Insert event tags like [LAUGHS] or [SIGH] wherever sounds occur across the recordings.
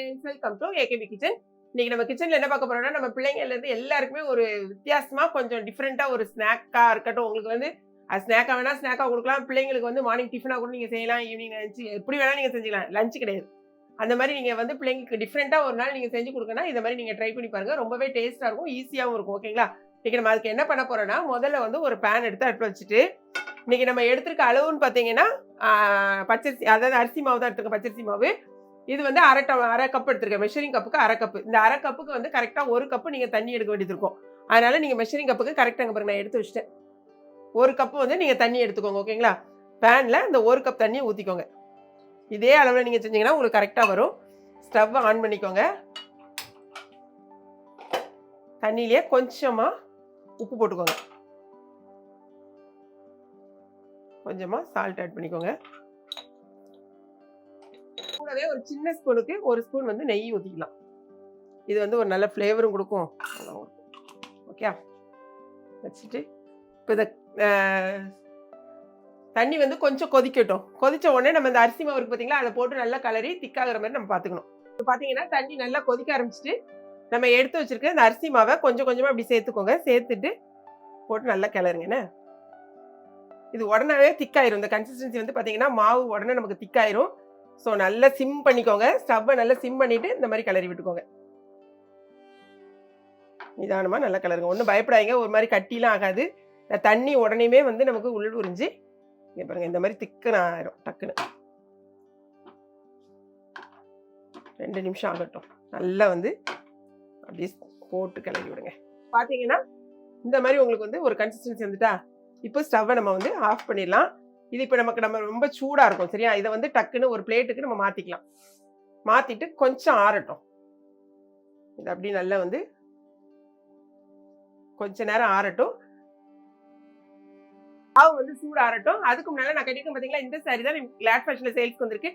Friends welcome to AKP kitchen இன்னைக்கு நம்ம கிச்சன்ல என்ன பார்க்க போறோம்னா நம்ம பிள்ளைங்கள்ல இருந்து எல்லாருக்குமே ஒரு வித்தியாசமா கொஞ்சம் டிஃப்ரெண்டா ஒரு ஸ்நாக்கா இருக்கட்டும். உங்களுக்கு வந்து அது ஸ்நாக்கா வேணா ஸ்நாக்கா கொடுக்கலாம். பிள்ளைங்களுக்கு வந்து மார்னிங் டிஃபனா கூட நீங்க செய்யலாம் ஈவினிங் லஞ்ச் எப்படி வேணா நீங்க செஞ்சுக்கலாம். லஞ்ச் கிடையாது. அந்த மாதிரி நீங்க வந்து பிள்ளைங்களுக்கு டிஃப்ரெண்டா ஒரு நாள் நீங்க செஞ்சு கொடுக்கணும் இந்த மாதிரி நீங்க ட்ரை பண்ணி பாருங்க. ரொம்பவே டேஸ்டா இருக்கும் ஈஸியாகவும் இருக்கும். ஓகேங்களா இன்னைக்கு நம்ம அதுக்கு என்ன பண்ண போறோம்னா முதல்ல வந்து ஒரு பேன் எடுத்து அடுப்பு வச்சுட்டு இன்னைக்கு நம்ம எடுத்திருக்க அளவுன்னு பார்த்தீங்கன்னா பச்சரிசி அதாவது அரிசி மாவு தான் எடுத்துருக்கேன் பச்சரிசி மாவு. இது வந்து அரை ட அரை கப் எடுத்துருக்கேன். மெஷரிங் கப்புக்கு அரை கப்பு இந்த அரை கப்புக்கு வந்து கரெக்டாக ஒரு கப்பு நீங்கள் தண்ணி எடுக்க வேண்டியது இருக்கும். அதனால் நீங்கள் மெஷரிங் கப்புக்கு கரெக்டாக பாருங்க நான் எடுத்து வச்சிட்டேன். ஒரு கப்பு வந்து நீங்கள் தண்ணி எடுத்துக்கோங்க ஓகேங்களா பேனில் இந்த ஒரு கப் தண்ணியை ஊற்றிக்கோங்க இதே அளவில் நீங்கள் செஞ்சீங்கன்னா உங்களுக்கு கரெக்டாக வரும். ஸ்டவ் ஆன் பண்ணிக்கோங்க. தண்ணியிலே கொஞ்சமாக உப்பு போட்டுக்கோங்க. கொஞ்சமாக சால்ட் ஆட் பண்ணிக்கோங்க. கூடவே ஒரு சின்ன ஸ்பூனுக்கு ஒரு ஸ்பூன் வந்து நெய் ஊற்றிக்கலாம் இது வந்து ஒரு நல்ல ஃப்ளேவரும் கொடுக்கும். ஓகே வச்சுட்டு இப்போ இதை தண்ணி வந்து கொஞ்சம் கொதிக்கட்டும். கொதிச்ச உடனே நம்ம இந்த அரிசி மாவு இருக்குது பார்த்தீங்களா அதை போட்டு நல்லா கலரி திக்காகிற மாதிரி நம்ம பார்த்துக்கணும் இப்போ பார்த்தீங்கன்னா தண்ணி நல்லா கொதிக்க ஆரம்பிச்சிட்டு நம்ம எடுத்து வச்சுருக்க இந்த அரிசி மாவை கொஞ்சம் கொஞ்சமாக அப்படி சேர்த்துக்கோங்க. சேர்த்துட்டு போட்டு நல்லா கிளறுங்க. என்ன? இது உடனே திக்காயிரும். இந்த கன்சிஸ்டன்சி வந்து பார்த்தீங்கன்னா மாவு உடனே நமக்கு திக்காயிரும். ஸோ நல்லா சிம் பண்ணிக்கோங்க. ஸ்டவ்வை நல்லா சிம் பண்ணிவிட்டு இந்த மாதிரி கிளறி விட்டுக்கோங்க. நிதானமாக நல்லா கிளறுங்க. ஒன்றும் பயப்படாதீங்க. ஒரு மாதிரி கட்டிலாம் ஆகாது. தண்ணி உடனேமே வந்து நமக்கு உள் உறிஞ்சு இங்கே பாருங்க இந்த மாதிரி திக்கன ஆயிரும் டக்குன்னு. ரெண்டு நிமிஷம் ஆகட்டும். நல்லா வந்து அப்படியே போட்டு கிளறி விடுங்க. பார்த்தீங்கன்னா இந்த மாதிரி உங்களுக்கு வந்து ஒரு கன்சிஸ்டன்சி வந்துட்டா இப்போ ஸ்டவ்வை நம்ம வந்து ஆஃப் பண்ணிடலாம். இது இப்போ நமக்கு நம்ம ரொம்ப சூடாக இருக்கும் சரியா? இதை வந்து டக்குன்னு ஒரு பிளேட்டுக்கு நம்ம மாற்றிக்கலாம் மாற்றிட்டு கொஞ்சம் ஆறட்டும். இது அப்படி நல்லா வந்து கொஞ்ச நேரம் ஆறட்டும். மாவு வந்து சூடு ஆறட்டும். அதுக்கு முன்னால நான் கட்டிருக்கேன் பார்த்தீங்களா இந்த சாரி தான் கிளாட் ஃபேஷனில் சேல்ஸ்க்கு வந்திருக்கு.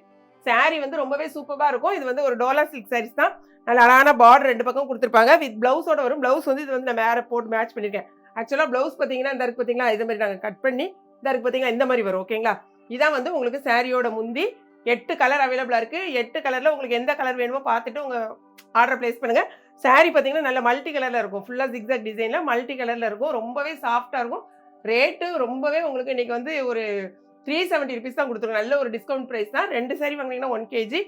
சாரி வந்து ரொம்பவே சூப்பராக இருக்கும். இது வந்து ஒரு டோலா சில்க் சாரீஸ் தான். நல்ல அழகான பார்டர் ரெண்டு பக்கம் கொடுத்துருப்பாங்க. வித் பிளவுஸோட வரும். பிளவுஸ் வந்து இது வந்து நான் வேற போட்டு மேட்ச் பண்ணியிருக்கேன் ஆக்சுவலாக பிளவுஸ் பார்த்தீங்கன்னா இந்த இருக்கு பார்த்தீங்களா இது மாதிரி நாங்கள் கட் பண்ணி இந்த இருக்குது பார்த்தீங்களா இந்த மாதிரி வரும் ஓகேங்களா இதான் வந்து உங்களுக்கு சாரியோட முந்தி எட்டு கலர் அவைலபிளாக இருக்குது எட்டு கலரில் உங்களுக்கு எந்த கலர் வேணுமோ பார்த்துட்டு உங்கள் ஆர்டர் ப்ளேஸ் பண்ணுங்கள் சாரீ பார்த்தீங்கன்னா நல்ல மல்டி கலரில் இருக்கும். ஃபுல்லாக ஜிக்ஸாக் டிசைனில் மல்டி கலரில் இருக்கும். ரொம்பவே சாஃப்டாக இருக்கும். ரேட்டு ரொம்பவே உங்களுக்கு இன்றைக்கி வந்து ஒரு த்ரீ செவன்ட்டி ருபீஸ் தான் கொடுத்துருங்க நல்ல ஒரு டிஸ்கவுண்ட் ப்ரைஸ் தான். ரெண்டு சாரி வாங்கினீங்கன்னா ஒன் கேஜி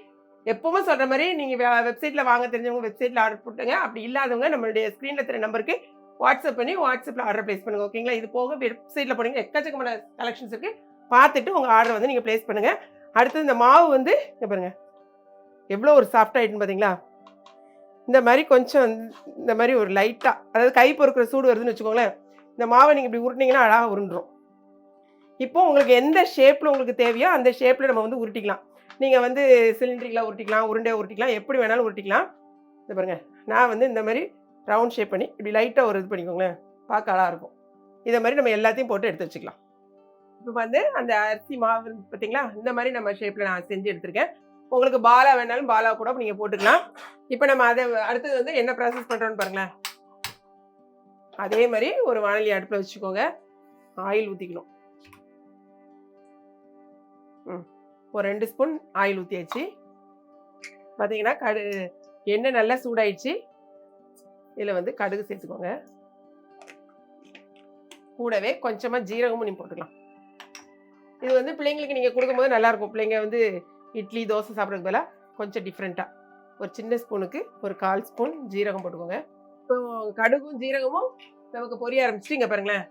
எப்பவுமே சொல்கிற மாதிரி நீங்கள் வெப்சைட்டில் வாங்க தெரிஞ்சவங்க வெப்சைட்டில் ஆர்டர் போட்டுங்க. அப்படி இல்லாதவங்க நம்மளுடைய ஸ்க்ரீனில் தெரிய நம்பருக்கு வாட்ஸ்அப் பண்ணி வாட்ஸ்அப்பில் ஆர்டர் ப்ளேஸ் பண்ணுங்கள் ஓகேங்களா இது போக வெப்சைட்டில் போனீங்க எக்கச்சக்கமான கலெக்ஷன்ஸ் இருக்குது பார்த்துட்டு உங்கள் ஆர்டர் வந்து நீங்கள் ப்ளேஸ் பண்ணுங்கள் அடுத்தது இந்த மாவு வந்து இங்கே பாருங்கள் எவ்வளோ ஒரு சாஃப்ட் ஆகிட்டுன்னு பார்த்தீங்களா இந்த மாதிரி கொஞ்சம் இந்த மாதிரி ஒரு லைட்டாக அதாவது கை பொறுக்கிற சூடு வருதுன்னு வச்சுக்கோங்களேன். இந்த மாவை நீங்கள் இப்படி உருட்டினீங்கன்னா அழகாக உருண்டுரும். இப்போ உங்களுக்கு எந்த ஷேப்பில் உங்களுக்கு தேவையோ அந்த ஷேப்பில் நம்ம வந்து உருட்டிக்கலாம். நீங்கள் வந்து சிலிண்ட்ரிக்கெலாம் உருட்டிக்கலாம் உருண்டையை உருட்டிக்கலாம் எப்படி வேணாலும் உருட்டிக்கலாம். இந்த பாருங்கள் நான் வந்து இந்த மாதிரி ரவுண்ட் ஷேப் பண்ணி இப்படி லைட்டாக ஒரு இது பண்ணிக்கோங்களேன். பார்க்க அழகாக இருக்கும் இதை மாதிரி நம்ம எல்லாத்தையும் போட்டு எடுத்து வச்சுக்கலாம். இப்போ வந்து அந்த அரிசி மாவு பார்த்தீங்களா? இந்த மாதிரி நம்ம ஷேப்பில் நான் செஞ்சு எடுத்திருக்கேன். உங்களுக்கு பாலா வேணாலும் பாலா கூட நீங்கள் போட்டுக்கலாம். இப்போ நம்ம அதை அடுத்தது வந்து என்ன ப்ராசஸ் பண்ணுறோன்னு பாருங்களேன். அதே மாதிரி ஒரு வானொலி அடுப்பில் வச்சுக்கோங்க. ஆயில் ஊற்றிக்கணும் ம். ஒரு ரெண்டு ஸ்பூன் ஆயில் ஊற்றியாச்சு பார்த்தீங்கன்னா கடு எண்ணெய் நல்லா சூடாயிடுச்சு. இதில் வந்து கடுகு சேர்த்துக்கோங்க. கூடவே கொஞ்சமாக ஜீரகமும் நீ போட்டுக்கலாம். இது வந்து பிள்ளைங்களுக்கு நீங்கள் கொடுக்கும்போது நல்லாயிருக்கும். பிள்ளைங்க வந்து இட்லி தோசை சாப்பிட்றதுக்கு பதிலாக கொஞ்சம் டிஃப்ரெண்ட்டாக ஒரு சின்ன ஸ்பூனுக்கு ஒரு கால் ஸ்பூன் ஜீரகம் போட்டுக்கோங்க. இப்போ கடுகும் ஜீரகமும் நமக்கு பொரிய ஆரம்பிச்சிட்டு பாருங்களேன்.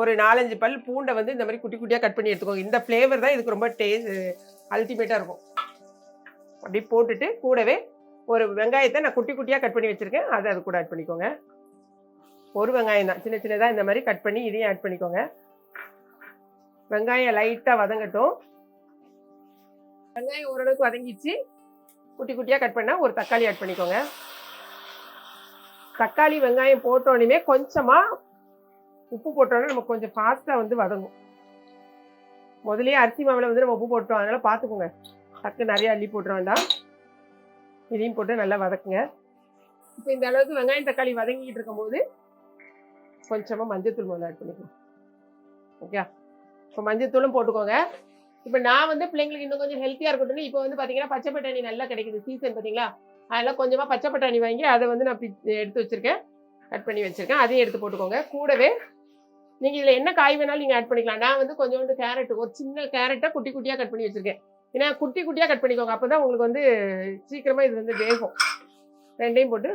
ஒரு நாலஞ்சு பல் பூண்டை வந்து இந்த மாதிரி குட்டி குட்டியாக கட் பண்ணி எடுத்துக்கோங்க. இந்த ஃப்ளேவர் தான் இதுக்கு ரொம்ப டேஸ்ட் அல்டிமேட்டாக இருக்கும். அப்படி போட்டுட்டு கூடவே ஒரு வெங்காயத்தை நான் குட்டி குட்டியாக கட் பண்ணி வச்சுருக்கேன். அதை அது கூட ஆட் பண்ணிக்கோங்க. ஒரு வெங்காயம் தான். சின்ன சின்னதாக இந்த மாதிரி கட் பண்ணி இதையும் ஆட் பண்ணிக்கோங்க. வெங்காயம் லைட்டாக வதங்கட்டும். வெங்காயம் ஓரளவுக்கு வதங்கிச்சு குட்டி குட்டியாக கட் பண்ணால் ஒரு தக்காளி ஆட் பண்ணிக்கோங்க. தக்காளி வெங்காயம் போட்டோடனே கொஞ்சமாக உப்பு போட்டோன்னே நமக்கு கொஞ்சம் ஃபாஸ்ட்டாக வந்து வதங்கும். முதலே அரிசி மாவில் வந்து நம்ம உப்பு போட்டோம் அதனால் பார்த்துக்கோங்க டக்கு நிறைய அள்ளி போட்டுற வேண்டாம். இதையும் போட்டு நல்லா வதக்குங்க. இப்போ இந்த அளவுக்கு வெங்காயம் தக்காளி வதங்கிட்டு இருக்கும்போது கொஞ்சமாக மஞ்சத்தூள் முதல்ல ஆட் பண்ணிக்கணும். ஓகே இப்போ மஞ்சத்தூளும் போட்டுக்கோங்க. இப்போ நான் வந்து பிள்ளைங்களுக்கு இன்னும் கொஞ்சம் ஹெல்த்தியாக இருக்கட்டும். இப்போ வந்து பார்த்தீங்கன்னா பச்சை பட்டாணி நல்லா கிடைக்குது சீசன் பார்த்தீங்களா அதெல்லாம் கொஞ்சமாக பச்சை பட்டாணி வாங்கி அதை வந்து நான் எடுத்து வச்சுருக்கேன். கட் பண்ணி வச்சுருக்கேன். அதையும் எடுத்து போட்டுக்கோங்க. கூடவே நீங்கள் இதில் என்ன காய் வேணாலும் நீங்கள் ஆட் பண்ணிக்கலாம். நான் வந்து கொஞ்சோண்டு கேரட் ஒரு சின்ன கேரட்டை குட்டி குட்டியாக கட் பண்ணி வச்சுருக்கேன். ஏன்னா குட்டி குட்டியாக கட் பண்ணிக்கோங்க. அப்போ தான் உங்களுக்கு வந்து சீக்கிரமாக இது வந்து வேகும். ரெண்டையும் போட்டு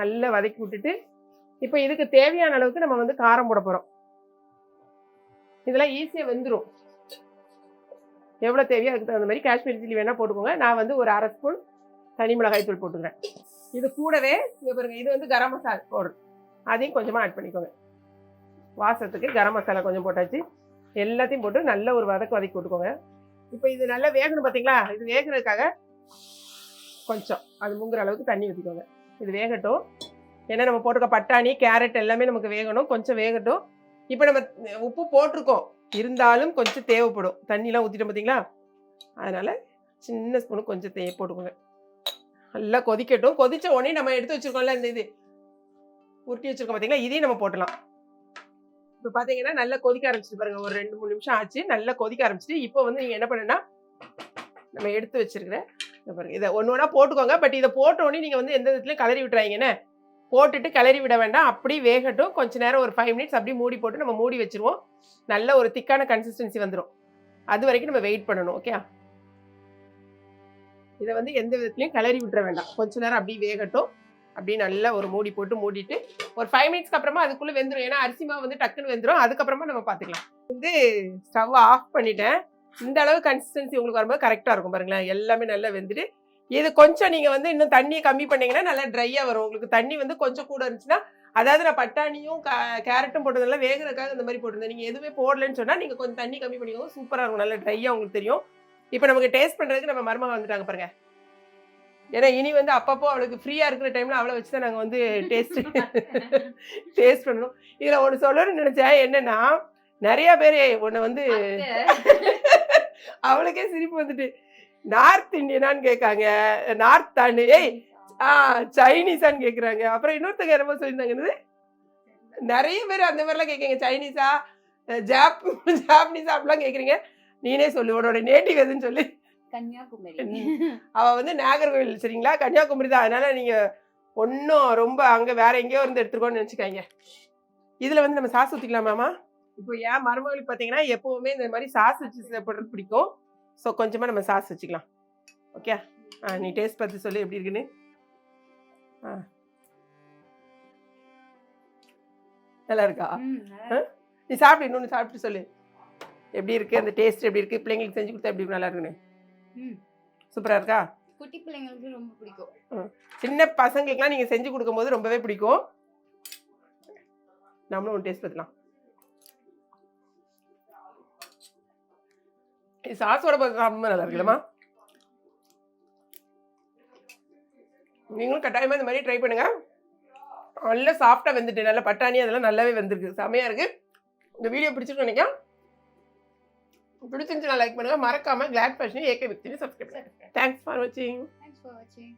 நல்லா வதக்கி விட்டுட்டு இப்போ இதுக்கு தேவையான அளவுக்கு நம்ம வந்து காரம் போட போகிறோம் இதெல்லாம் ஈஸியாக வெந்துடும் எவ்வளோ தேவையோ அதுக்கு தகுந்த மாதிரி காஷ்மீர் சில்லி வேணால் போட்டுக்கோங்க. நான் வந்து ஒரு அரை ஸ்பூன் தனி மிளகாய் தூள் போட்டுக்கிறேன். இது கூடவே இங்கே பாருங்க இது வந்து கரம் மசாலா பவுடர். அதையும் கொஞ்சமாக ஆட் பண்ணிக்கோங்க. வாசத்துக்கு கரம் மசாலா கொஞ்சம் போட்டாச்சு. எல்லாத்தையும் போட்டு நல்ல ஒரு வதக்கு வதக்கி விட்டுக்கோங்க. இப்போ இது நல்லா வேகணும் பார்த்தீங்களா இது வேகிறதுக்காக கொஞ்சம் அது முங்குற அளவுக்கு தண்ணி ஊற்றிக்கோங்க இது வேகட்டும். ஏன்னா நம்ம போட்டிருக்க பட்டாணி கேரட் எல்லாமே நமக்கு வேகணும். கொஞ்சம் வேகட்டும். இப்போ நம்ம உப்பு போட்டிருக்கோம். இருந்தாலும் கொஞ்சம் தேவைப்படும். தண்ணிலாம் ஊற்றிட்டோம் பார்த்தீங்களா அதனால் சின்ன ஸ்பூனு கொஞ்சம் தே போட்டுக்கோங்க. நல்லா கொதிக்கட்டும். கொதித்த உடனே நம்ம எடுத்து வச்சுருக்கோம்ல இந்த இது உருட்டி வச்சுருக்கோம் பார்த்தீங்களா இதையும் நம்ம போட்டலாம். இப்போ பார்த்தீங்கன்னா நல்லா கொதிக்க ஆரம்பிச்சிட்டு பாருங்க. ஒரு ரெண்டு மூணு நிமிஷம் ஆச்சு. நல்லா கொதிக்க ஆரம்பிச்சிட்டு இப்போ வந்து நீங்கள் என்ன பண்ணுன்னா நம்ம எடுத்து வச்சிருக்கிற இதை பாருங்க. இதை ஒன்று ஒன்றா போட்டுக்கோங்க. பட் இதை போட்டோடனே நீங்கள் வந்து எந்த விதத்துலையும் கலரி விட்டுறாங்கன்னு போட்டுட்டு கிளறி விட வேண்டாம். அப்படி வேகட்டும். கொஞ்ச நேரம் ஒரு ஃபைவ் மினிட்ஸ் அப்படியே மூடி போட்டு நம்ம மூடி வச்சிருவோம். நல்ல ஒரு திக்கான கன்சிஸ்டன்சி வந்துடும் அது வரைக்கும் நம்ம வெயிட் பண்ணணும். ஓகே இதை வந்து எந்த விதத்துலையும் கிளறி விட்டுற வேண்டாம். கொஞ்ச நேரம் அப்படியே வேகட்டும். அப்படியே நல்லா ஒரு மூடி போட்டு மூடிட்டு ஒரு ஃபைவ் மினிட்ஸ்க்கு அப்புறமா அதுக்குள்ளே வெந்துடும் ஏன்னா அரிசி மாவு வந்து டக்குன்னு வெந்துடும் அதுக்கப்புறமா நம்ம பார்த்துக்கலாம் வந்து ஸ்டவ் ஆஃப் பண்ணிட்டேன். இந்த அளவு கன்சிஸ்டன்சி உங்களுக்கு வரும்போது கரெக்டாக இருக்கும் பாருங்களேன். எல்லாமே நல்லா வெந்துட்டு இது கொஞ்சம் நீங்கள் வந்து இன்னும் தண்ணியை கம்மி பண்ணீங்கன்னா நல்லா ட்ரையாக வரும். உங்களுக்கு தண்ணி வந்து கொஞ்சம் கூட இருந்துச்சுன்னா அதாவது நான் பட்டாணியும் கேரட்டும் போட்டதெல்லாம் வேகிறதுக்காக இந்த மாதிரி போட்டிருந்தேன். நீங்கள் எதுவுமே போடலன்னு சொன்னால் நீங்கள் கொஞ்சம் தண்ணி கம்மி பண்ணிக்கோங்க. சூப்பராக இருக்கும். நல்லா ட்ரையாக உங்களுக்கு தெரியும். இப்போ நமக்கு டேஸ்ட் பண்ணுறதுக்கு நம்ம மருமகள் வந்துட்டாங்க பாருங்க. ஏன்னா இனி வந்து அப்பப்போ அவளுக்கு ஃப்ரீயாக இருக்கிற டைமில் அவளை வச்சு தான் நாங்கள் வந்து டேஸ்ட் டேஸ்ட் [LAUGHS] பண்ணணும். இதில் ஒன்று சொல்லணும்னு நினச்சேன். என்னன்னா நிறைய பேர் உன்னை வந்து [LAUGHS] அவளுக்கே சிரிப்பு வந்துட்டு நார்த் இந்தியனான்னு கேட்காங்க. நார்த் தானு ஏய் ஆ சைனீஸான்னு கேட்குறாங்க. அப்புறம் இன்னொருத்தங்க என்னமோ சொல்லியிருந்தாங்க என்னது? நிறைய பேர் அந்த மாதிரிலாம் கேட்குங்க சைனீஸா ஜாப் ஜாப்பனீஸா அப்படிலாம் கேட்குறீங்க. நீனே சொல்லு. உன்னோட நேட்டிவ் எதுன்னு சொல்லி. கன்னியாகுமரி. அவ வந்து நாகர்கோவில் சரிங்களா? கன்னியாகுமரி தான். அதனால நீங்க ஒன்றும் ரொம்ப அங்க வேற எங்கேயோ இருந்து எடுத்துருக்கோன்னு நினச்சிக்காங்க இதுல வந்து நம்ம சாஸ் ஊற்றிக்கலாமாமா இப்போ ஏன் மருமகளுக்கு பார்த்தீங்கன்னா எப்பவுமே இந்த மாதிரி சாஸ் வச்சு சாப்பிட்றது பிடிக்கும். ஸோ கொஞ்சமா நம்ம சாஸ் வச்சுக்கலாம். ஓகே ஆ? நீ டேஸ்ட் பார்த்து சொல்லு எப்படி இருக்குன்னு. ஆ. நல்லா இருக்கா? நீ சாப்பிட்டு இன்னொன்று சாப்பிட்டு சொல்லு. எப்படி இருக்கு? அந்த டேஸ்ட் எப்படி இருக்கு? பிள்ளைங்களுக்கு செஞ்சு கொடுத்தா எப்படி நல்லா இருக்குன்னு. ம். சூப்பரா இருக்கா? குட்டி பிள்ளைங்களுக்கு ரொம்ப பிடிக்கும். சின்ன பசங்களுக்குலாம் நீங்கள் செஞ்சு கொடுக்கும்போது ரொம்பவே பிடிக்கும். நம்மளும் ஒன்று டேஸ்ட் பார்த்துலாம் இது சாஸோட சாப்பிடும்போது நல்லா இருக்குல்லம்மா. நீங்களும் கட்டாயமாக இந்த மாதிரி ட்ரை பண்ணுங்க. நல்லா சாஃப்டாக வெந்துட்டு நல்லா பட்டாணி அதெல்லாம் நல்லாவே வெந்திருக்கு. செமையாக இருக்கு. இந்த வீடியோ பிடிச்சிருக்கு நினைக்கிறேன். பிடிச்சிருந்துச்சுன்னா லைக் பண்ணுங்கள் மறக்காமல் கிளாட் ஃபேஷன் ஏகே விக்தினு சப்ஸ்கிரைப் பண்ணுங்கள் தேங்க்ஸ் ஃபார் வாட்சிங் தேங்க்ஸ் ஃபார் வாட்சிங்